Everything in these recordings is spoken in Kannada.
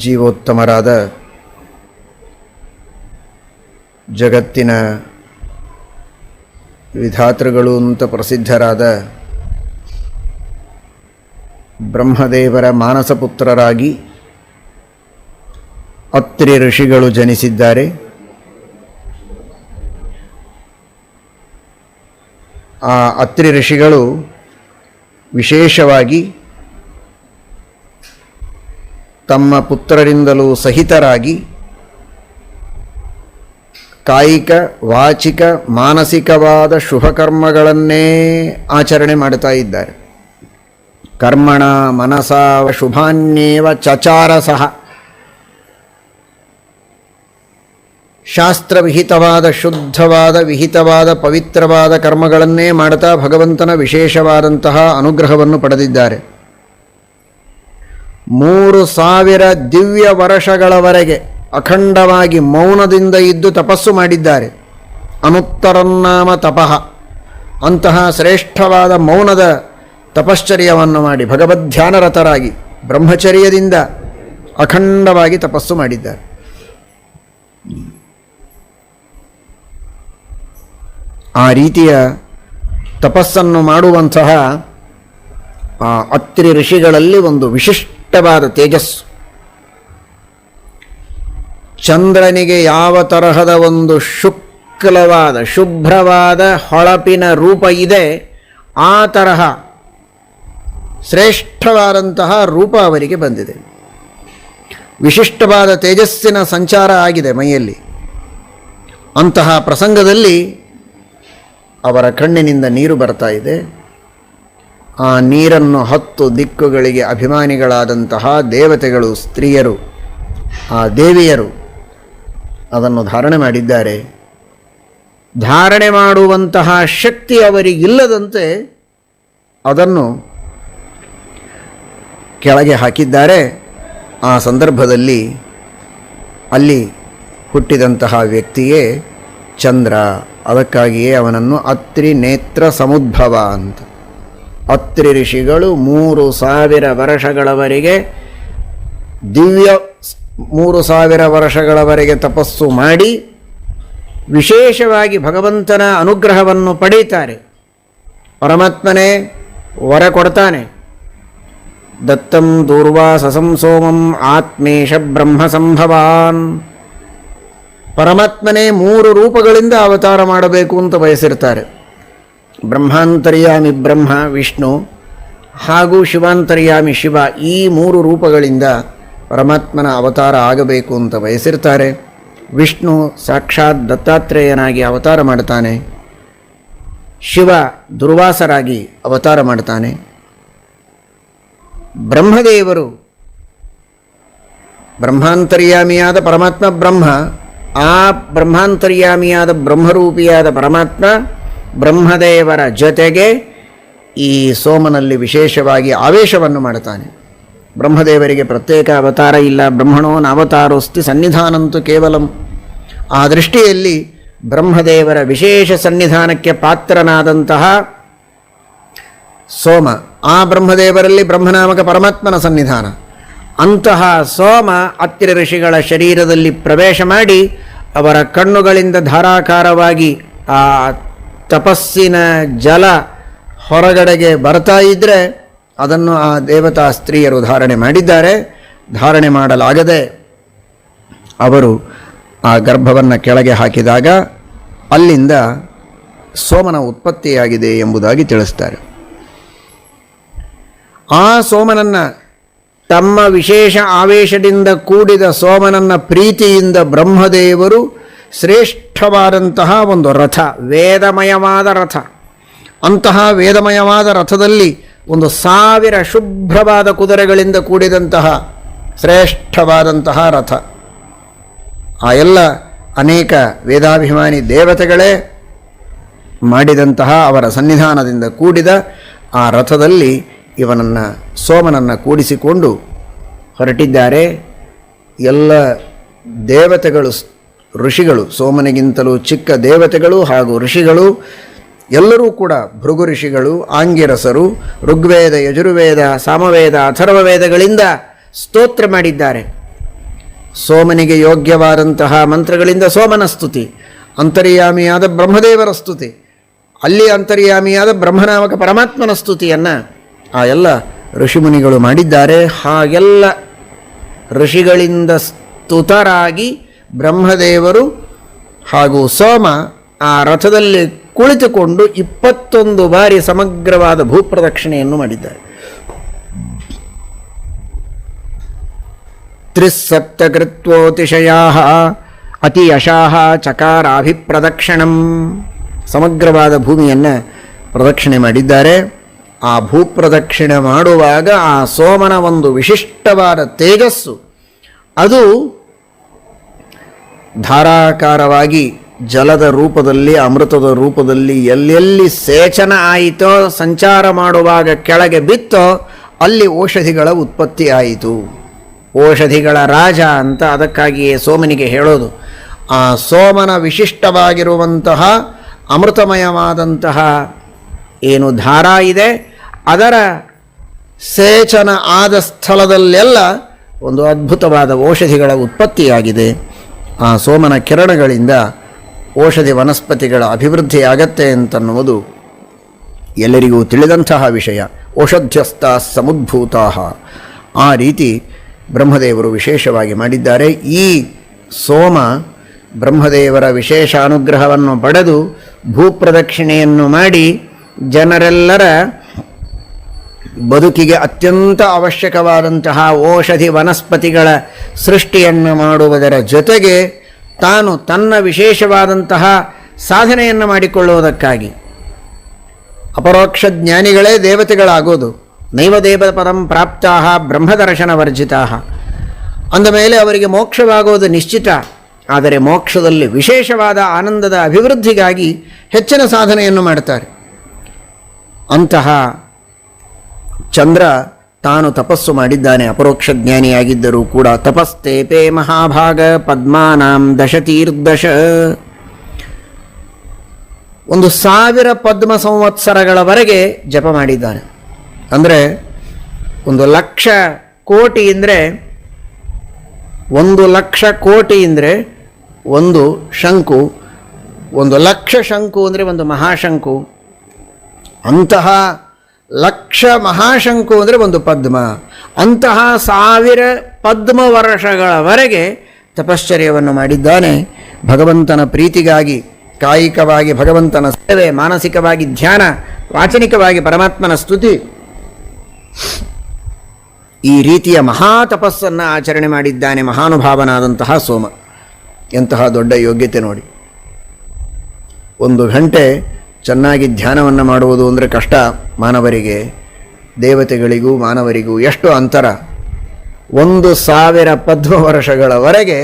ಜೀವೋತ್ತಮರಾದ ಜಗತ್ತಿನ ವಿಧಾತೃಗಳು ಅಂತ ಪ್ರಸಿದ್ಧರಾದ ಬ್ರಹ್ಮದೇವರ ಮಾನಸಪುತ್ರರಾಗಿ ಅತ್ರಿ ಋಷಿಗಳು ಜನಿಸಿದ್ದಾರೆ. ಆ ಅತ್ರಿ ಋಷಿಗಳು ವಿಶೇಷವಾಗಿ ತಮ್ಮ ಪುತ್ರರಿಂದಲೂ ಸಹಿತರಾಗಿ ಕಾಯಿಕ, ವಾಚಿಕ, ಮಾನಸಿಕವಾದ ಶುಭಕರ್ಮಗಳನ್ನೇ ಆಚರಣೆ ಮಾಡ್ತಾ ಇದ್ದಾರೆ. ಕರ್ಮಣ, ಮನಸ, ಶುಭಾನ್ಯೇವ ಚಚಾರ ಸಹ ಶಾಸ್ತ್ರವಿಹಿತವಾದ ಶುದ್ಧವಾದ, ವಿಹಿತವಾದ, ಪವಿತ್ರವಾದ ಕರ್ಮಗಳನ್ನೇ ಮಾಡುತ್ತಾ ಭಗವಂತನ ವಿಶೇಷವಾದಂತಹ ಅನುಗ್ರಹವನ್ನು ಪಡೆದಿದ್ದಾರೆ. ಮೂರು ಸಾವಿರ ದಿವ್ಯ ವರ್ಷಗಳವರೆಗೆ ಅಖಂಡವಾಗಿ ಮೌನದಿಂದ ಇದ್ದು ತಪಸ್ಸು ಮಾಡಿದ್ದಾರೆ. ಅನುತ್ತರನ್ನಾಮ ತಪಃ. ಅಂತಹ ಶ್ರೇಷ್ಠವಾದ ಮೌನದ ತಪಶ್ಚರ್ಯವನ್ನು ಮಾಡಿ ಭಗವದ್ಧ್ಯಾನರತರಾಗಿ ಬ್ರಹ್ಮಚರ್ಯದಿಂದ ಅಖಂಡವಾಗಿ ತಪಸ್ಸು ಮಾಡಿದ್ದಾರೆ. ಆ ರೀತಿಯ ತಪಸ್ಸನ್ನು ಮಾಡುವಂತಹ ಅತ್ರಿ ಋಷಿಗಳಲ್ಲಿ ಒಂದು ವಿಶಿಷ್ಟವಾದ ತೇಜಸ್ಸು. ಚಂದ್ರನಿಗೆ ಯಾವ ತರಹದ ಒಂದು ಶುಕ್ಲವಾದ, ಶುಭ್ರವಾದ ಹೊಳಪಿನ ರೂಪ ಇದೆ, ಆ ತರಹ ಶ್ರೇಷ್ಠವಾದಂತಹ ರೂಪ ಅವರಿಗೆ ಬಂದಿದೆ. ವಿಶಿಷ್ಟವಾದ ತೇಜಸ್ಸಿನ ಸಂಚಾರ ಆಗಿದೆ ಮೈಯಲ್ಲಿ. ಅಂತಹ ಪ್ರಸಂಗದಲ್ಲಿ ಅವರ ಕಣ್ಣಿನಿಂದ ನೀರು ಬರ್ತಾ ಇದೆ. ಆ ನೀರನ್ನು ಹತ್ತು ದಿಕ್ಕುಗಳಿಗೆ ಅಭಿಮಾನಿಗಳಾದಂತಹ ದೇವತೆಗಳು, ಸ್ತ್ರೀಯರು, ಆ ದೇವಿಯರು ಅದನ್ನು ಧಾರಣೆ ಮಾಡಿದ್ದಾರೆ. ಧಾರಣೆ ಮಾಡುವಂತಹ ಶಕ್ತಿ ಅವರಿಗಿಲ್ಲದಂತೆ ಅದನ್ನು ಕೆಳಗೆ ಹಾಕಿದ್ದಾರೆ. ಆ ಸಂದರ್ಭದಲ್ಲಿ ಅಲ್ಲಿ ಹುಟ್ಟಿದಂತಹ ವ್ಯಕ್ತಿಯೇ ಚಂದ್ರ. ಅದಕ್ಕಾಗಿಯೇ ಅವನನ್ನು ಅತ್ರಿ ನೇತ್ರ ಸಮುದ್ಭವ ಅಂತ. ಅತ್ರಿ ಋಷಿಗಳು ಮೂರು ಸಾವಿರ ವರ್ಷಗಳವರೆಗೆ ದಿವ್ಯ ಮೂರು ಸಾವಿರ ವರ್ಷಗಳವರೆಗೆ ತಪಸ್ಸು ಮಾಡಿ ವಿಶೇಷವಾಗಿ ಭಗವಂತನ ಅನುಗ್ರಹವನ್ನು ಪಡೀತಾರೆ. ಪರಮಾತ್ಮನೇ ವರ ಕೊಡ್ತಾನೆ. ದತ್ತಂ ದೂರ್ವಾ ಸೋಮಂ ಆತ್ಮೇಶ ಬ್ರಹ್ಮ ಸಂಭವಾನ್. ಪರಮಾತ್ಮನೇ ಮೂರು ರೂಪಗಳಿಂದ ಅವತಾರ ಮಾಡಬೇಕು ಅಂತ ಬಯಸಿರ್ತಾರೆ. ಬ್ರಹ್ಮಾಂತರ್ಯಾಮಿ ಬ್ರಹ್ಮ, ವಿಷ್ಣು ಹಾಗೂ ಶಿವಾಂತರ್ಯಾಮಿ ಶಿವ ಈ ಮೂರು ರೂಪಗಳಿಂದ ಪರಮಾತ್ಮನ ಅವತಾರ ಆಗಬೇಕು ಅಂತ ಬಯಸಿರ್ತಾರೆ. ವಿಷ್ಣು ಸಾಕ್ಷಾತ್ ದತ್ತಾತ್ರೇಯನಾಗಿ ಅವತಾರ ಮಾಡ್ತಾನೆ ಶಿವ ದುರ್ವಾಸರಾಗಿ ಅವತಾರ ಮಾಡ್ತಾನೆ ಬ್ರಹ್ಮದೇವರು ಬ್ರಹ್ಮಾಂತರ್ಯಾಮಿಯಾದ ಪರಮಾತ್ಮ ಬ್ರಹ್ಮ, ಆ ಬ್ರಹ್ಮಾಂತರ್ಯಾಮಿಯಾದ ಬ್ರಹ್ಮರೂಪಿಯಾದ ಪರಮಾತ್ಮ ಬ್ರಹ್ಮದೇವರ ಜೊತೆಗೆ ಈ ಸೋಮನಲ್ಲಿ ವಿಶೇಷವಾಗಿ ಆವೇಶವನ್ನು ಮಾಡುತ್ತಾನೆ. ಬ್ರಹ್ಮದೇವರಿಗೆ ಪ್ರತ್ಯೇಕ ಅವತಾರ ಇಲ್ಲ. ಬ್ರಹ್ಮಣೋನ ಅವತಾರೋಸ್ತಿ ಸನ್ನಿಧಾನಂತೂ ಕೇವಲಂ. ಆ ದೃಷ್ಟಿಯಲ್ಲಿ ಬ್ರಹ್ಮದೇವರ ವಿಶೇಷ ಸನ್ನಿಧಾನಕ್ಕೆ ಪಾತ್ರನಾದಂತಹ ಸೋಮ, ಆ ಬ್ರಹ್ಮದೇವರಲ್ಲಿ ಬ್ರಹ್ಮನಾಮಕ ಪರಮಾತ್ಮನ ಸನ್ನಿಧಾನ. ಅಂತಹ ಸೋಮ ಅತ್ತಿರ ಋಷಿಗಳ ಶರೀರದಲ್ಲಿ ಪ್ರವೇಶ ಮಾಡಿ ಅವರ ಕಣ್ಣುಗಳಿಂದ ಧಾರಾಕಾರವಾಗಿ ಆ ತಪಸ್ಸಿನ ಜಲ ಹೊರಗಡೆಗೆ ಬರ್ತಾ ಇದ್ದರೆ ಅದನ್ನು ಆ ದೇವತಾ ಸ್ತ್ರೀಯರು ಧಾರಣೆ ಮಾಡಿದ್ದಾರೆ. ಧಾರಣೆ ಮಾಡಲಾಗದೆ ಅವರು ಆ ಗರ್ಭವನ್ನು ಕೆಳಗೆ ಹಾಕಿದಾಗ ಅಲ್ಲಿಂದ ಸೋಮನ ಉತ್ಪತ್ತಿಯಾಗಿದೆ ಎಂಬುದಾಗಿ ತಿಳಿಸ್ತಾರೆ. ಆ ಸೋಮನನ್ನು ತಮ್ಮ ವಿಶೇಷ ಆವೇಶದಿಂದ ಕೂಡಿದ ಸೋಮನನ್ನ ಪ್ರೀತಿಯಿಂದ ಬ್ರಹ್ಮದೇವರು ಶ್ರೇಷ್ಠವಾದಂತಹ ಒಂದು ರಥ, ವೇದಮಯವಾದ ರಥ. ಅಂತಹ ವೇದಮಯವಾದ ರಥದಲ್ಲಿ ಒಂದು ಸಾವಿರ ಶುಭ್ರವಾದ ಕುದುರೆಗಳಿಂದ ಕೂಡಿದಂತಹ ಶ್ರೇಷ್ಠವಾದಂತಹ ರಥ. ಆ ಎಲ್ಲ ಅನೇಕ ವೇದಾಭಿಮಾನಿ ದೇವತೆಗಳೇ ಮಾಡಿದಂತಹ ಅವರ ಸನ್ನಿಧಾನದಿಂದ ಕೂಡಿದ ಆ ರಥದಲ್ಲಿ ಇವನನ್ನು ಸೋಮನನ್ನು ಕೂಡಿಸಿಕೊಂಡು ಹೊರಟಿದ್ದಾರೆ. ಎಲ್ಲ ದೇವತೆಗಳು ಋಷಿಗಳು, ಸೋಮನಿಗಿಂತಲೂ ಚಿಕ್ಕ ದೇವತೆಗಳು ಹಾಗೂ ಋಷಿಗಳು, ಎಲ್ಲರೂ ಕೂಡ ಭೃಗು ಋಷಿಗಳು ಆಂಗಿರಸರು ಋಗ್ವೇದ, ಯಜುರ್ವೇದ, ಸಾಮವೇದ, ಅಥರ್ವವೇದಗಳಿಂದ ಸ್ತೋತ್ರ ಮಾಡಿದ್ದಾರೆ. ಸೋಮನಿಗೆ ಯೋಗ್ಯವಾದಂತಹ ಮಂತ್ರಗಳಿಂದ ಸೋಮನ ಸ್ತುತಿ, ಅಂತರ್ಯಾಮಿಯಾದ ಬ್ರಹ್ಮದೇವರ ಸ್ತುತಿ, ಅಲ್ಲಿ ಅಂತರ್ಯಾಮಿಯಾದ ಬ್ರಹ್ಮನಾಮಕ ಪರಮಾತ್ಮನ ಸ್ತುತಿಯನ್ನು ಆ ಎಲ್ಲ ಋಷಿಮುನಿಗಳು ಮಾಡಿದ್ದಾರೆ. ಹಾಗೆಲ್ಲ ಋಷಿಗಳಿಂದ ಸ್ತುತರಾಗಿ ಬ್ರಹ್ಮದೇವರು ಹಾಗೂ ಸೋಮ ಆ ರಥದಲ್ಲಿ ಕುಳಿತುಕೊಂಡು ಇಪ್ಪತ್ತೊಂದು ಬಾರಿ ಸಮಗ್ರವಾದ ಭೂಪ್ರದಕ್ಷಿಣೆಯನ್ನು ಮಾಡಿದ್ದಾರೆ. ತ್ರಿಸಪ್ತಕೃತ್ವೋತಿಶಯಾ ಅತಿ ಯಶಾಹ ಚಕಾರಾಭಿಪ್ರದಕ್ಷಿಣಂ. ಸಮಗ್ರವಾದ ಭೂಮಿಯನ್ನು ಪ್ರದಕ್ಷಿಣೆ ಮಾಡಿದ್ದಾರೆ. ಆ ಭೂಪ್ರದಕ್ಷಿಣೆ ಮಾಡುವಾಗ ಆ ಸೋಮನ ಒಂದು ವಿಶಿಷ್ಟವಾದ ತೇಜಸ್ಸು. ಅದು ಧಾರಾಕಾರವಾಗಿ ಜಲದ ರೂಪದಲ್ಲಿ, ಅಮೃತದ ರೂಪದಲ್ಲಿ ಎಲ್ಲೆಲ್ಲಿ ಸೇಚನ ಆಯಿತೋ, ಸಂಚಾರ ಮಾಡುವಾಗ ಕೆಳಗೆ ಬಿತ್ತೋ, ಅಲ್ಲಿ ಔಷಧಿಗಳ ಉತ್ಪತ್ತಿ ಆಯಿತು. ಔಷಧಿಗಳ ರಾಜ ಅಂತ ಅದಕ್ಕಾಗಿಯೇ ಸೋಮನಿಗೆ ಹೇಳೋದು. ಆ ಸೋಮನ ವಿಶಿಷ್ಟವಾಗಿರುವಂತಹ ಅಮೃತಮಯವಾದಂತಹ ಏನು ಧಾರಾ ಇದೆ, ಅದರ ಸೇಚನ ಆದ ಸ್ಥಳದಲ್ಲೆಲ್ಲ ಒಂದು ಅದ್ಭುತವಾದ ಔಷಧಿಗಳ ಉತ್ಪತ್ತಿಯಾಗಿದೆ. ಆ ಸೋಮನ ಕಿರಣಗಳಿಂದ ಔಷಧಿ ವನಸ್ಪತಿಗಳ ಅಭಿವೃದ್ಧಿಯಾಗತ್ತೆ ಅಂತನ್ನುವುದು ಎಲ್ಲರಿಗೂ ತಿಳಿದಂತಹ ವಿಷಯ. ಔಷಧ್ಯಸ್ಥ ಸಮುದ್ಭೂತಾ ಆ ರೀತಿ ಬ್ರಹ್ಮದೇವರು ವಿಶೇಷವಾಗಿ ಮಾಡಿದ್ದಾರೆ. ಈ ಸೋಮ ಬ್ರಹ್ಮದೇವರ ವಿಶೇಷ ಅನುಗ್ರಹವನ್ನು ಪಡೆದು ಭೂಪ್ರದಕ್ಷಿಣೆಯನ್ನು ಮಾಡಿ ಜನರೆಲ್ಲರ ಬದುಕಿಗೆ ಅತ್ಯಂತ ಅವಶ್ಯಕವಾದಂತಹ ಔಷಧಿ ವನಸ್ಪತಿಗಳ ಸೃಷ್ಟಿಯನ್ನು ಮಾಡುವುದರ ಜೊತೆಗೆ ತಾನು ತನ್ನ ವಿಶೇಷವಾದಂತಹ ಸಾಧನೆಯನ್ನು ಮಾಡಿಕೊಳ್ಳುವುದಕ್ಕಾಗಿ. ಅಪರೋಕ್ಷ ಜ್ಞಾನಿಗಳೇ ದೇವತೆಗಳಾಗೋದು ನೈವದೇವ ಪದಂ ಪ್ರಾಪ್ತಾ ಬ್ರಹ್ಮದರ್ಶನ ವರ್ಜಿತಾ ಅಂದಮೇಲೆ ಅವರಿಗೆ ಮೋಕ್ಷವಾಗುವುದು ನಿಶ್ಚಿತ. ಆದರೆ ಮೋಕ್ಷದಲ್ಲಿ ವಿಶೇಷವಾದ ಆನಂದದ ಅಭಿವೃದ್ಧಿಗಾಗಿ ಹೆಚ್ಚಿನ ಸಾಧನೆಯನ್ನು ಮಾಡ್ತಾರೆ ಅಂತಹ ಚಂದ್ರ ತಾನು ತಪಸ್ಸು ಮಾಡಿದ್ದಾನೆ, ಅಪರೋಕ್ಷ ಜ್ಞಾನಿಯಾಗಿದ್ದರೂ ಕೂಡ ತಪಸ್ತೇಪೆ ಮಹಾಭಾಗ ಪದ್ಮಾನಾಂ ದಶತೀರ್ದಶ. ಒಂದು ಸಾವಿರ ಪದ್ಮ ಸಂವತ್ಸರಗಳವರೆಗೆ ಜಪ ಮಾಡಿದ್ದಾನೆ. ಅಂದರೆ ಒಂದು ಲಕ್ಷ ಕೋಟಿ ಅಂದರೆ, ಒಂದು ಲಕ್ಷ ಕೋಟಿ ಅಂದರೆ ಒಂದು ಶಂಕು, ಒಂದು ಲಕ್ಷ ಶಂಕು ಅಂದರೆ ಒಂದು ಮಹಾಶಂಕು. ಅಂತಹ ಲಕ್ಷ ಮಹಾಶಂಕು ಅಂದರೆ ಒಂದು ಪದ್ಮ. ಅಂತಹ ಸಾವಿರ ಪದ್ಮ ವರ್ಷಗಳವರೆಗೆ ತಪಶ್ಚರ್ಯವನ್ನು ಮಾಡಿದ್ದಾನೆ. ಭಗವಂತನ ಪ್ರೀತಿಗಾಗಿ, ಕಾಯಿಕವಾಗಿ ಭಗವಂತನ ಸೇವೆ, ಮಾನಸಿಕವಾಗಿ ಧ್ಯಾನ, ವಾಚನಿಕವಾಗಿ ಪರಮಾತ್ಮನ ಸ್ತುತಿ. ಈ ರೀತಿಯ ಮಹಾ ತಪಸ್ಸನ್ನು ಆಚರಣೆ ಮಾಡಿದ್ದಾನೆ ಮಹಾನುಭಾವನಾದಂತಹ ಸೋಮ. ಎಂತಹ ದೊಡ್ಡ ಯೋಗ್ಯತೆ ನೋಡಿ. ಒಂದು ಗಂಟೆ ಚೆನ್ನಾಗಿ ಧ್ಯಾನವನ್ನು ಮಾಡುವುದು ಅಂದರೆ ಕಷ್ಟ. ಮಾನವರಿಗೆ, ದೇವತೆಗಳಿಗೂ, ಮಾನವರಿಗೂ ಎಷ್ಟು ಅಂತರ? ಒಂದು ಸಾವಿರ ಪದ್ಮ ವರ್ಷಗಳವರೆಗೆ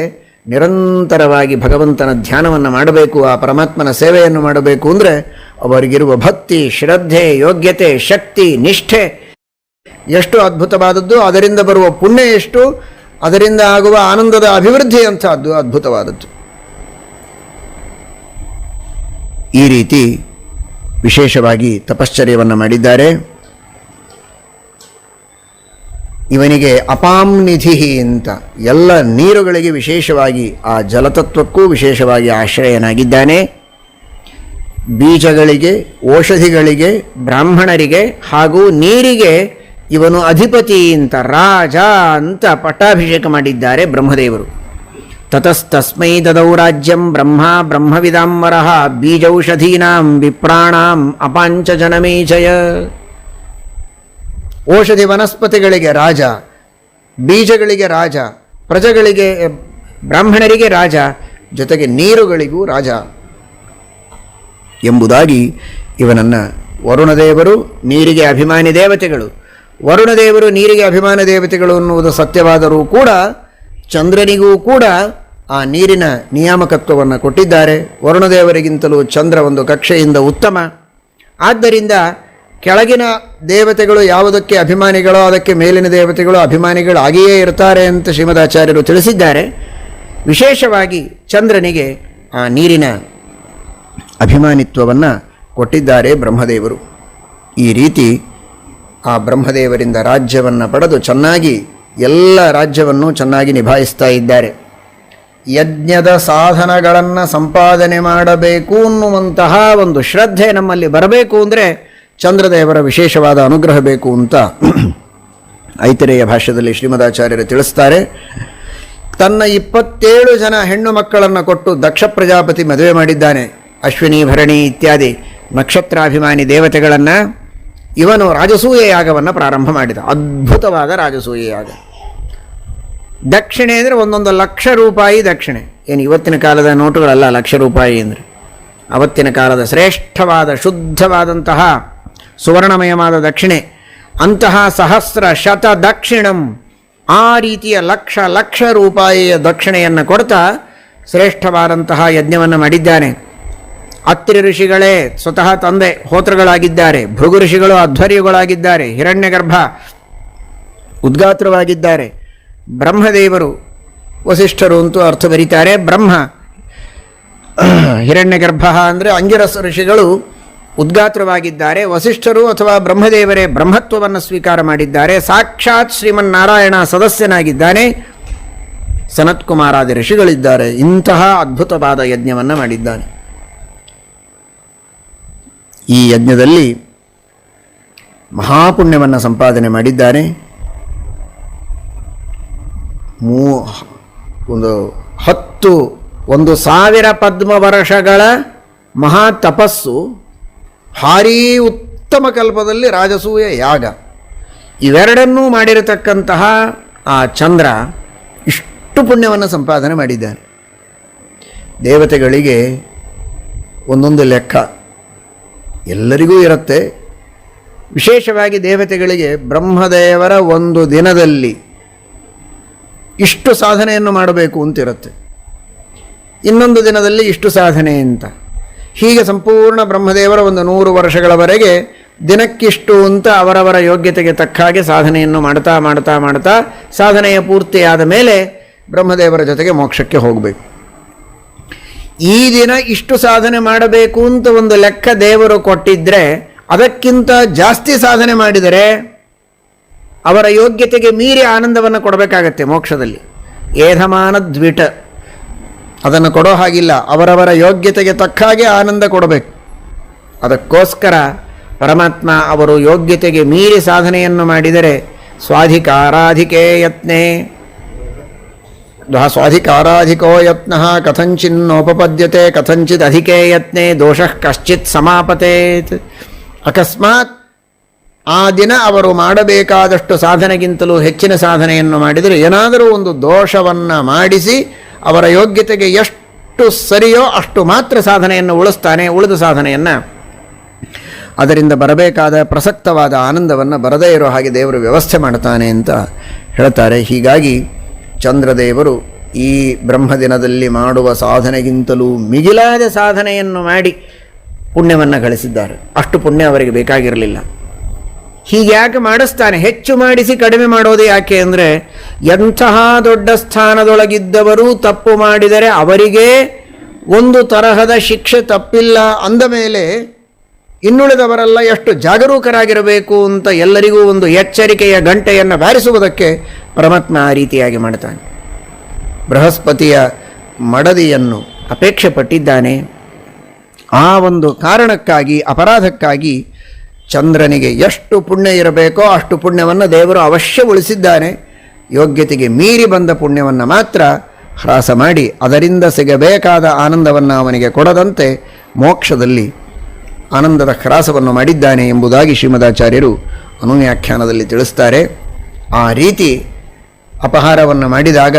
ನಿರಂತರವಾಗಿ ಭಗವಂತನ ಧ್ಯಾನವನ್ನು ಮಾಡಬೇಕು, ಆ ಪರಮಾತ್ಮನ ಸೇವೆಯನ್ನು ಮಾಡಬೇಕು ಅಂದರೆ ಅವರಿಗಿರುವ ಭಕ್ತಿ, ಶ್ರದ್ಧೆ, ಯೋಗ್ಯತೆ, ಶಕ್ತಿ, ನಿಷ್ಠೆ ಎಷ್ಟು ಅದ್ಭುತವಾದದ್ದು, ಅದರಿಂದ ಬರುವ ಪುಣ್ಯ ಎಷ್ಟು, ಅದರಿಂದ ಆಗುವ ಆನಂದದ ಅಭಿವೃದ್ಧಿ ಅಂಥದ್ದು ಅದ್ಭುತವಾದದ್ದು. ಈ ರೀತಿ ವಿಶೇಷವಾಗಿ ತಪಶ್ಚರ್ಯವನ್ನು ಮಾಡಿದ್ದಾರೆ. ಇವನಿಗೆ ಅಪಾಂ ನಿಧಿ ಅಂತ ಎಲ್ಲ ನೀರುಗಳಿಗೆ ವಿಶೇಷವಾಗಿ ಆ ಜಲತತ್ವಕ್ಕೂ ವಿಶೇಷವಾಗಿ ಆಶ್ರಯನಾಗಿದ್ದಾನೆ. ಬೀಜಗಳಿಗೆ, ಔಷಧಿಗಳಿಗೆ, ಬ್ರಾಹ್ಮಣರಿಗೆ ಹಾಗೂ ನೀರಿಗೆ ಇವನು ಅಧಿಪತಿ ಅಂತ ರಾಜ ಅಂತ ಪಟ್ಟಾಭಿಷೇಕ ಮಾಡಿದ್ದಾರೆ ಬ್ರಹ್ಮದೇವರು. ತತಸ್ತಸ್ಮೈ ದದೌ ರಾಜ್ಯಂ ಬ್ರಹ್ಮ ಬ್ರಹ್ಮವಿದಾಂಬರಃ ಬೀಜೌಷಧೀನಾಂ ವಿಪ್ರಾಣಾಂ ಅಪಾಂಚ ಜನಮೇಜಯ ಔಷಧಿ ವನಸ್ಪತಿಗಳಿಗೆ ರಾಜ, ಬೀಜಗಳಿಗೆ ರಾಜ, ಪ್ರಜೆಗಳಿಗೆ ಬ್ರಾಹ್ಮಣರಿಗೆ ರಾಜ, ಜೊತೆಗೆ ನೀರುಗಳಿಗೂ ರಾಜ ಎಂಬುದಾಗಿ ಇವನನ್ನು ವರುಣದೇವರು ನೀರಿಗೆ ಅಭಿಮಾನಿ ದೇವತೆಗಳು. ವರುಣದೇವರು ನೀರಿಗೆ ಅಭಿಮಾನ ದೇವತೆಗಳು ಅನ್ನುವುದು ಸತ್ಯವಾದರೂ ಕೂಡ, ಚಂದ್ರನಿಗೂ ಕೂಡ ಆ ನೀರಿನ ನಿಯಾಮಕತ್ವವನ್ನು ಕೊಟ್ಟಿದ್ದಾರೆ. ವರುಣದೇವರಿಗಿಂತಲೂ ಚಂದ್ರ ಒಂದು ಕಕ್ಷೆಯಿಂದ ಉತ್ತಮ. ಆದ್ದರಿಂದ ಕೆಳಗಿನ ದೇವತೆಗಳು ಯಾವುದಕ್ಕೆ ಅಭಿಮಾನಿಗಳೋ ಅದಕ್ಕೆ ಮೇಲಿನ ದೇವತೆಗಳು ಅಭಿಮಾನಿಗಳಾಗಿಯೇ ಇರ್ತಾರೆ ಅಂತ ಶ್ರೀಮದಾಚಾರ್ಯರು ತಿಳಿಸಿದ್ದಾರೆ. ವಿಶೇಷವಾಗಿ ಚಂದ್ರನಿಗೆ ಆ ನೀರಿನ ಅಭಿಮಾನಿತ್ವವನ್ನು ಕೊಟ್ಟಿದ್ದಾರೆ ಬ್ರಹ್ಮದೇವರು. ಈ ರೀತಿ ಆ ಬ್ರಹ್ಮದೇವರಿಂದ ರಾಜ್ಯವನ್ನು ಪಡೆದು ಚೆನ್ನಾಗಿ ಎಲ್ಲ ರಾಜ್ಯವನ್ನು ಚೆನ್ನಾಗಿ ನಿಭಾಯಿಸ್ತಾ ಇದ್ದಾರೆ. ಯಜ್ಞದ ಸಾಧನಗಳನ್ನು ಸಂಪಾದನೆ ಮಾಡಬೇಕು ಅನ್ನುವಂತಹ ಒಂದು ಶ್ರದ್ಧೆ ನಮ್ಮಲ್ಲಿ ಬರಬೇಕು ಅಂದರೆ ಚಂದ್ರದೇವರ ವಿಶೇಷವಾದ ಅನುಗ್ರಹ ಬೇಕು ಅಂತ ಐತಿರೇಯ ಭಾಷ್ಯದಲ್ಲಿ ಶ್ರೀಮದಾಚಾರ್ಯರು ತಿಳಿಸ್ತಾರೆ. ತನ್ನ ಇಪ್ಪತ್ತೇಳು ಜನ ಹೆಣ್ಣು ಮಕ್ಕಳನ್ನು ಕೊಟ್ಟು ದಕ್ಷ ಪ್ರಜಾಪತಿ ಮದುವೆ ಮಾಡಿದ್ದಾನೆ. ಅಶ್ವಿನಿ, ಭರಣಿ ಇತ್ಯಾದಿ ನಕ್ಷತ್ರಾಭಿಮಾನಿ ದೇವತೆಗಳನ್ನು ಇವನು ರಾಜಸೂಯ ಯಾಗವನ್ನು ಪ್ರಾರಂಭ ಮಾಡಿದ. ಅದ್ಭುತವಾದ ರಾಜಸೂಯ ಯಾಗ ದಕ್ಷಿಣೆ ಅಂದರೆ ಒಂದೊಂದು ಲಕ್ಷ ರೂಪಾಯಿ ದಕ್ಷಿಣೆ. ಏನು ಇವತ್ತಿನ ಕಾಲದ ನೋಟುಗಳಲ್ಲ ಲಕ್ಷ ರೂಪಾಯಿ ಅಂದರೆ. ಅವತ್ತಿನ ಕಾಲದ ಶ್ರೇಷ್ಠವಾದ, ಶುದ್ಧವಾದಂತಹ, ಸುವರ್ಣಮಯವಾದ ದಕ್ಷಿಣೆ. ಅಂತಹ ಸಹಸ್ರ ಶತ ದಕ್ಷಿಣಂ ಆ ರೀತಿಯ ಲಕ್ಷ ಲಕ್ಷ ರೂಪಾಯಿಯ ದಕ್ಷಿಣೆಯನ್ನು ಕೊಡ್ತಾ ಶ್ರೇಷ್ಠವಾದಂತಹ ಯಜ್ಞವನ್ನು ಮಾಡಿದ್ದಾನೆ. ಅತ್ರಿ ಋಷಿಗಳೇ ಸ್ವತಃ ತಂದೆ, ಹೋತ್ರಗಳಾಗಿದ್ದಾರೆ. ಭೃಗು ಋಷಿಗಳು ಅಧ್ವರ್ಯಗಳಾಗಿದ್ದಾರೆ. ಹಿರಣ್ಯಗರ್ಭ ಉದ್ಗಾತ್ರವಾಗಿದ್ದಾರೆ. ಬ್ರಹ್ಮದೇವರು ವಸಿಷ್ಠರು ಅಂತೂ ಅರ್ಥ ಬರೀತಾರೆ. ಬ್ರಹ್ಮ ಹಿರಣ್ಯ ಗರ್ಭ ಅಂದರೆ ಅಂಗಿರಸ ಋಷಿಗಳು ಉದ್ಗಾತ್ರವಾಗಿದ್ದಾರೆ. ವಸಿಷ್ಠರು ಅಥವಾ ಬ್ರಹ್ಮದೇವರೇ ಬ್ರಹ್ಮತ್ವವನ್ನು ಸ್ವೀಕಾರ ಮಾಡಿದ್ದಾರೆ. ಸಾಕ್ಷಾತ್ ಶ್ರೀಮನ್ನಾರಾಯಣ ಸದಸ್ಯನಾಗಿದ್ದಾನೆ. ಸನತ್ಕುಮಾರಾದಿ ಋಷಿಗಳಿದ್ದಾರೆ. ಇಂತಹ ಅದ್ಭುತವಾದ ಯಜ್ಞವನ್ನು ಮಾಡಿದ್ದಾನೆ. ಈ ಯಜ್ಞದಲ್ಲಿ ಮಹಾಪುಣ್ಯವನ್ನು ಸಂಪಾದನೆ ಮಾಡಿದ್ದಾನೆ ಮೂ ಒಂದು ಹತ್ತು, ಒಂದು ಸಾವಿರ ಪದ್ಮ ವರ್ಷಗಳ ಮಹಾ ತಪಸ್ಸು ಭಾರೀ ಉತ್ತಮ ಕಲ್ಪದಲ್ಲಿ ರಾಜಸೂಯ ಯಾಗ. ಇವೆರಡನ್ನೂ ಮಾಡಿರತಕ್ಕಂತಹ ಆ ಚಂದ್ರ ಇಷ್ಟು ಪುಣ್ಯವನ್ನು ಸಂಪಾದನೆ ಮಾಡಿದ್ದಾನೆ. ದೇವತೆಗಳಿಗೆ ಒಂದೊಂದು ಲೆಕ್ಕ ಎಲ್ಲರಿಗೂ ಇರುತ್ತೆ. ವಿಶೇಷವಾಗಿ ದೇವತೆಗಳಿಗೆ ಬ್ರಹ್ಮದೇವರ ಒಂದು ದಿನದಲ್ಲಿ ಇಷ್ಟು ಸಾಧನೆಯನ್ನು ಮಾಡಬೇಕು ಅಂತಿರುತ್ತೆ. ಇನ್ನೊಂದು ದಿನದಲ್ಲಿ ಇಷ್ಟು ಸಾಧನೆ ಅಂತ. ಹೀಗೆ ಸಂಪೂರ್ಣ ಬ್ರಹ್ಮದೇವರ ಒಂದು ನೂರು ವರ್ಷಗಳವರೆಗೆ ದಿನಕ್ಕಿಷ್ಟು ಅಂತ ಅವರವರ ಯೋಗ್ಯತೆಗೆ ತಕ್ಕ ಹಾಗೆ ಸಾಧನೆಯನ್ನು ಮಾಡ್ತಾ ಮಾಡ್ತಾ ಮಾಡ್ತಾ ಸಾಧನೆಯ ಪೂರ್ತಿಯಾದ ಮೇಲೆ ಬ್ರಹ್ಮದೇವರ ಜೊತೆಗೆ ಮೋಕ್ಷಕ್ಕೆ ಹೋಗಬೇಕು. ಈ ದಿನ ಇಷ್ಟು ಸಾಧನೆ ಮಾಡಬೇಕು ಅಂತ ಒಂದು ಲೆಕ್ಕ ದೇವರು ಕೊಟ್ಟಿದ್ದರೆ ಅದಕ್ಕಿಂತ ಜಾಸ್ತಿ ಸಾಧನೆ ಮಾಡಿದರೆ ಅವರ ಯೋಗ್ಯತೆಗೆ ಮೀರಿ ಆನಂದವನ್ನು ಕೊಡಬೇಕಾಗತ್ತೆ ಮೋಕ್ಷದಲ್ಲಿ. ಏಧಮಾನ ದ್ವಿಟ ಅದನ್ನು ಕೊಡೋ ಹಾಗಿಲ್ಲ, ಅವರವರ ಯೋಗ್ಯತೆಗೆ ತಕ್ಕ ಹಾಗೆ ಆನಂದ ಕೊಡಬೇಕು. ಅದಕ್ಕೋಸ್ಕರ ಪರಮಾತ್ಮ ಅವರು ಯೋಗ್ಯತೆಗೆ ಮೀರಿ ಸಾಧನೆಯನ್ನು ಮಾಡಿದರೆ ಸ್ವಾಧಿಕಾರಾಧಿಕೇ ಯತ್ನೆ ಸ್ವಾಧಿಕಾರಾಧಿಕೋ ಯತ್ನ ಕಥಂಚಿನ್ನೋಪಪದ್ಯತೆ ಕಥಂಚಿತ್ ಅಧಿಕೇ ಯತ್ನೆ ದೋಷ ಕಶ್ಚಿತ್ ಸಮಾಪತೇತ್. ಅಕಸ್ಮಾತ್ ಆ ದಿನ ಅವರು ಮಾಡಬೇಕಾದಷ್ಟು ಸಾಧನೆಗಿಂತಲೂ ಹೆಚ್ಚಿನ ಸಾಧನೆಯನ್ನು ಮಾಡಿದರೆ ಏನಾದರೂ ಒಂದು ದೋಷವನ್ನು ಮಾಡಿಸಿ ಅವರ ಯೋಗ್ಯತೆಗೆ ಎಷ್ಟು ಸರಿಯೋ ಅಷ್ಟು ಮಾತ್ರ ಸಾಧನೆಯನ್ನು ಉಳಿಸ್ತಾನೆ, ಉಳಿದ ಸಾಧನೆಯನ್ನು. ಅದರಿಂದ ಬರಬೇಕಾದ ಪ್ರಸಕ್ತವಾದ ಆನಂದವನ್ನು ಬರದೇ ಇರೋ ಹಾಗೆ ದೇವರು ವ್ಯವಸ್ಥೆ ಮಾಡ್ತಾನೆ ಅಂತ ಹೇಳ್ತಾರೆ. ಹೀಗಾಗಿ ಚಂದ್ರದೇವರು ಈ ಬ್ರಹ್ಮದಿನದಲ್ಲಿ ಮಾಡುವ ಸಾಧನೆಗಿಂತಲೂ ಮಿಗಿಲಾದ ಸಾಧನೆಯನ್ನು ಮಾಡಿ ಪುಣ್ಯವನ್ನು ಗಳಿಸಿದ್ದಾರೆ. ಅಷ್ಟು ಪುಣ್ಯ ಅವರಿಗೆ ಬೇಕಾಗಿರಲಿಲ್ಲ. ಹೀಗೆ ಯಾಕೆ ಮಾಡಿಸ್ತಾನೆ? ಹೆಚ್ಚು ಮಾಡಿಸಿ ಕಡಿಮೆ ಮಾಡೋದು ಯಾಕೆ ಅಂದರೆ, ಎಂತಹ ದೊಡ್ಡ ಸ್ಥಾನದೊಳಗಿದ್ದವರು ತಪ್ಪು ಮಾಡಿದರೆ ಅವರಿಗೆ ಒಂದು ತರಹದ ಶಿಕ್ಷೆ ತಪ್ಪಿಲ್ಲ ಅಂದ ಮೇಲೆ ಇನ್ನುಳಿದವರೆಲ್ಲ ಎಷ್ಟು ಜಾಗರೂಕರಾಗಿರಬೇಕು ಅಂತ ಎಲ್ಲರಿಗೂ ಒಂದು ಎಚ್ಚರಿಕೆಯ ಗಂಟೆಯನ್ನು ಬಾರಿಸುವುದಕ್ಕೆ ಪರಮಾತ್ಮ ಆ ರೀತಿಯಾಗಿ ಮಾಡ್ತಾನೆ. ಬೃಹಸ್ಪತಿಯ ಮಡದಿಯನ್ನು ಅಪೇಕ್ಷೆ ಪಟ್ಟಿದ್ದಾನೆ ಆ ಒಂದು ಕಾರಣಕ್ಕಾಗಿ, ಅಪರಾಧಕ್ಕಾಗಿ ಚಂದ್ರನಿಗೆ ಎಷ್ಟು ಪುಣ್ಯ ಇರಬೇಕೋ ಅಷ್ಟು ಪುಣ್ಯವನ್ನು ದೇವರು ಅವಶ್ಯ ಉಳಿಸಿದ್ದಾನೆ. ಯೋಗ್ಯತೆಗೆ ಮೀರಿ ಬಂದ ಪುಣ್ಯವನ್ನು ಮಾತ್ರ ಹ್ರಾಸ ಮಾಡಿ ಅದರಿಂದ ಸಿಗಬೇಕಾದ ಆನಂದವನ್ನು ಅವನಿಗೆ ಕೊಡದಂತೆ ಮೋಕ್ಷದಲ್ಲಿ ಆನಂದದ ಹ್ರಾಸವನ್ನು ಮಾಡಿದ್ದಾನೆ ಎಂಬುದಾಗಿ ಶ್ರೀಮದಾಚಾರ್ಯರು ಅನುವ್ಯಾಖ್ಯಾನದಲ್ಲಿ ತಿಳಿಸ್ತಾರೆ. ಆ ರೀತಿ ಅಪಹಾರವನ್ನು ಮಾಡಿದಾಗ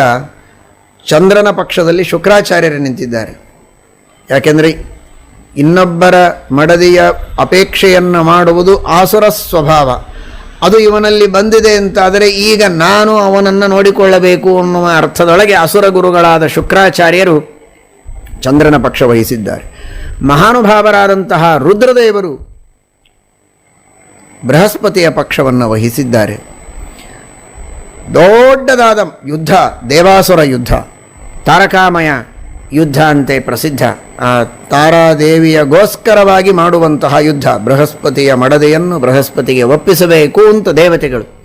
ಚಂದ್ರನ ಪಕ್ಷದಲ್ಲಿ ಶುಕ್ರಾಚಾರ್ಯರು ನಿಂತಿದ್ದಾರೆ. ಯಾಕೆಂದರೆ ಇನ್ನೊಬ್ಬರ ಮಡದಿಯ ಅಪೇಕ್ಷೆಯನ್ನು ಮಾಡುವುದು ಆಸುರ ಸ್ವಭಾವ. ಅದು ಇವನಲ್ಲಿ ಬಂದಿದೆ ಅಂತಾದರೆ ಈಗ ನಾನು ಅವನನ್ನು ನೋಡಿಕೊಳ್ಳಬೇಕು ಅನ್ನುವ ಅರ್ಥದೊಳಗೆ ಅಸುರ ಗುರುಗಳಾದ ಶುಕ್ರಾಚಾರ್ಯರು ಚಂದ್ರನ ಪಕ್ಷ ವಹಿಸಿದ್ದಾರೆ. ಮಹಾನುಭಾವರಾದಂತಹ ರುದ್ರದೇವರು ಬೃಹಸ್ಪತಿಯ ಪಕ್ಷವನ್ನು ವಹಿಸಿದ್ದಾರೆ. ದೊಡ್ಡದಾದ ಯುದ್ಧ, ದೇವಾಸುರ ಯುದ್ಧ, ತಾರಕಾಮಯ ಯುದ್ಧ ಅಂತೆ ಪ್ರಸಿದ್ಧ. ಆ ತಾರಾದೇವಿಯಗೋಸ್ಕರವಾಗಿ ಮಾಡುವಂತಹ ಯುದ್ಧ. ಬೃಹಸ್ಪತಿಯ ಮಡದೆಯನ್ನು ಬೃಹಸ್ಪತಿಗೆ ಒಪ್ಪಿಸಬೇಕು ಅಂತ ದೇವತೆಗಳು.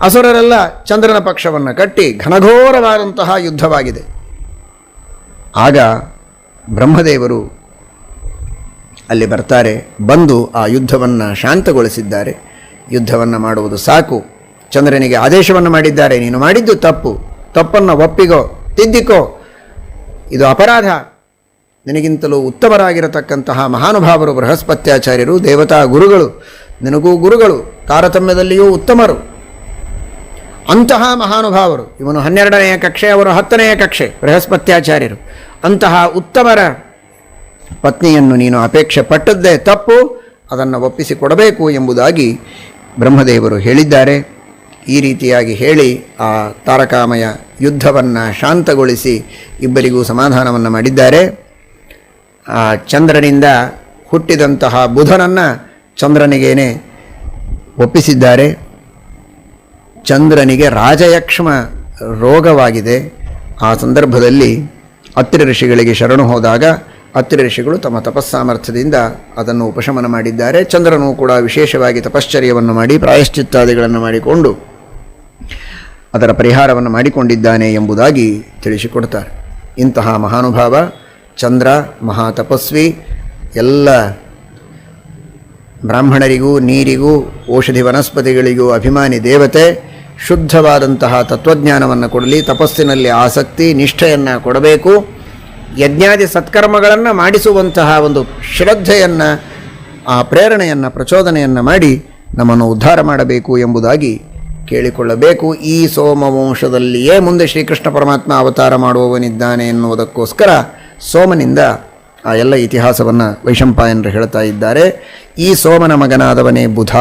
ಅಸುರರೆಲ್ಲ ಚಂದ್ರನ ಪಕ್ಷವನ್ನು ಕಟ್ಟಿ ಘನಘೋರವಾದಂತಹ ಯುದ್ಧವಾಗಿದೆ. ಆಗ ಬ್ರಹ್ಮದೇವರು ಅಲ್ಲಿ ಬರ್ತಾರೆ, ಬಂದು ಆ ಯುದ್ಧವನ್ನು ಶಾಂತಗೊಳಿಸಿದ್ದಾರೆ. ಯುದ್ಧವನ್ನು ಮಾಡುವುದು ಸಾಕು. ಚಂದ್ರನಿಗೆ ಆದೇಶವನ್ನು ಮಾಡಿದ್ದಾರೆ. ನೀನು ಮಾಡಿದ್ದು ತಪ್ಪು. ತಪ್ಪನ್ನು ಒಪ್ಪಿಗೋ, ತಿದ್ದಿಕೋ. ಇದು ಅಪರಾಧ. ನಿನಗಿಂತಲೂ ಉತ್ತಮರಾಗಿರತಕ್ಕಂತಹ ಮಹಾನುಭಾವರು, ಬೃಹಸ್ಪತ್ಯಾಚಾರ್ಯರು, ದೇವತಾ ಗುರುಗಳು, ನಿನಗೂ ಗುರುಗಳು, ತಾರತಮ್ಯದಲ್ಲಿಯೂ ಉತ್ತಮರು. ಅಂತಹ ಮಹಾನುಭಾವರು, ಇವನು ಹನ್ನೆರಡನೆಯ ಕಕ್ಷೆ, ಅವರು ಹತ್ತನೆಯ ಕಕ್ಷೆ, ಬೃಹಸ್ಪತ್ಯಾಚಾರ್ಯರು. ಅಂತಹ ಉತ್ತಮರ ಪತ್ನಿಯನ್ನು ನೀನು ಅಪೇಕ್ಷೆ ಪಟ್ಟದ್ದೇ ತಪ್ಪು, ಅದನ್ನು ಒಪ್ಪಿಸಿಕೊಡಬೇಕು ಎಂಬುದಾಗಿ ಬ್ರಹ್ಮದೇವರು ಹೇಳಿದ್ದಾರೆ. ಈ ರೀತಿಯಾಗಿ ಹೇಳಿ ಆ ತಾರಕಾಮಯ ಯುದ್ಧವನ್ನು ಶಾಂತಗೊಳಿಸಿ ಇಬ್ಬರಿಗೂ ಸಮಾಧಾನವನ್ನು ಮಾಡಿದ್ದಾರೆ. ಆ ಚಂದ್ರನಿಂದ ಹುಟ್ಟಿದಂತಹ ಬುಧನನ್ನು ಚಂದ್ರನಿಗೇನೆ ಒಪ್ಪಿಸಿದ್ದಾರೆ. ಚಂದ್ರನಿಗೆ ರಾಜಯಕ್ಷ್ಮ ರೋಗವಾಗಿದೆ. ಆ ಸಂದರ್ಭದಲ್ಲಿ ಅತ್ರಿ ಋಷಿಗಳಿಗೆ ಶರಣು ಹೋದಾಗ ಅತ್ರಿ ಋಷಿಗಳು ತಮ್ಮ ತಪಸ್ಸಾಮರ್ಥ್ಯದಿಂದ ಅದನ್ನು ಉಪಶಮನ ಮಾಡಿದ್ದಾರೆ. ಚಂದ್ರನು ಕೂಡ ವಿಶೇಷವಾಗಿ ತಪಶ್ಚರ್ಯವನ್ನು ಮಾಡಿ ಪ್ರಾಯಶ್ಚಿತ್ತಾದಿಗಳನ್ನು ಮಾಡಿಕೊಂಡು ಅದರ ಪರಿಹಾರವನ್ನು ಮಾಡಿಕೊಂಡಿದ್ದಾನೆ ಎಂಬುದಾಗಿ ತಿಳಿಸಿಕೊಡ್ತಾರೆ. ಇಂತಹ ಮಹಾನುಭಾವ, ಚಂದ್ರ, ಮಹಾತಪಸ್ವಿ, ಎಲ್ಲ ಬ್ರಾಹ್ಮಣರಿಗೂ, ನೀರಿಗೂ, ಔಷಧಿ ವನಸ್ಪತಿಗಳಿಗೂ ಅಭಿಮಾನಿ ದೇವತೆ, ಶುದ್ಧವಾದಂತಹ ತತ್ವಜ್ಞಾನವನ್ನು ಕೊಡಲಿ, ತಪಸ್ಸಿನಲ್ಲಿ ಆಸಕ್ತಿ, ನಿಷ್ಠೆಯನ್ನು ಕೊಡಬೇಕು, ಯಜ್ಞಾದಿ ಸತ್ಕರ್ಮಗಳನ್ನು ಮಾಡಿಸುವಂತಹ ಒಂದು ಶ್ರದ್ಧೆಯನ್ನು, ಆ ಪ್ರೇರಣೆಯನ್ನು, ಪ್ರಚೋದನೆಯನ್ನು ಮಾಡಿ ನಮ್ಮನ್ನು ಉದ್ಧಾರ ಮಾಡಬೇಕು ಎಂಬುದಾಗಿ ಕೇಳಿಕೊಳ್ಳಬೇಕು. ಈ ಸೋಮವಂಶದಲ್ಲಿಯೇ ಮುಂದೆ ಶ್ರೀಕೃಷ್ಣ ಪರಮಾತ್ಮ ಅವತಾರ ಮಾಡುವವನಿದ್ದಾನೆ ಎನ್ನುವುದಕ್ಕೋಸ್ಕರ ಸೋಮನಿಂದ ಆ ಎಲ್ಲ ಇತಿಹಾಸವನ್ನು ವೈಶಂಪಾಯನರು ಹೇಳ್ತಾ ಇದ್ದಾರೆ. ಈ ಸೋಮನ ಮಗನಾದವನೇ ಬುಧ.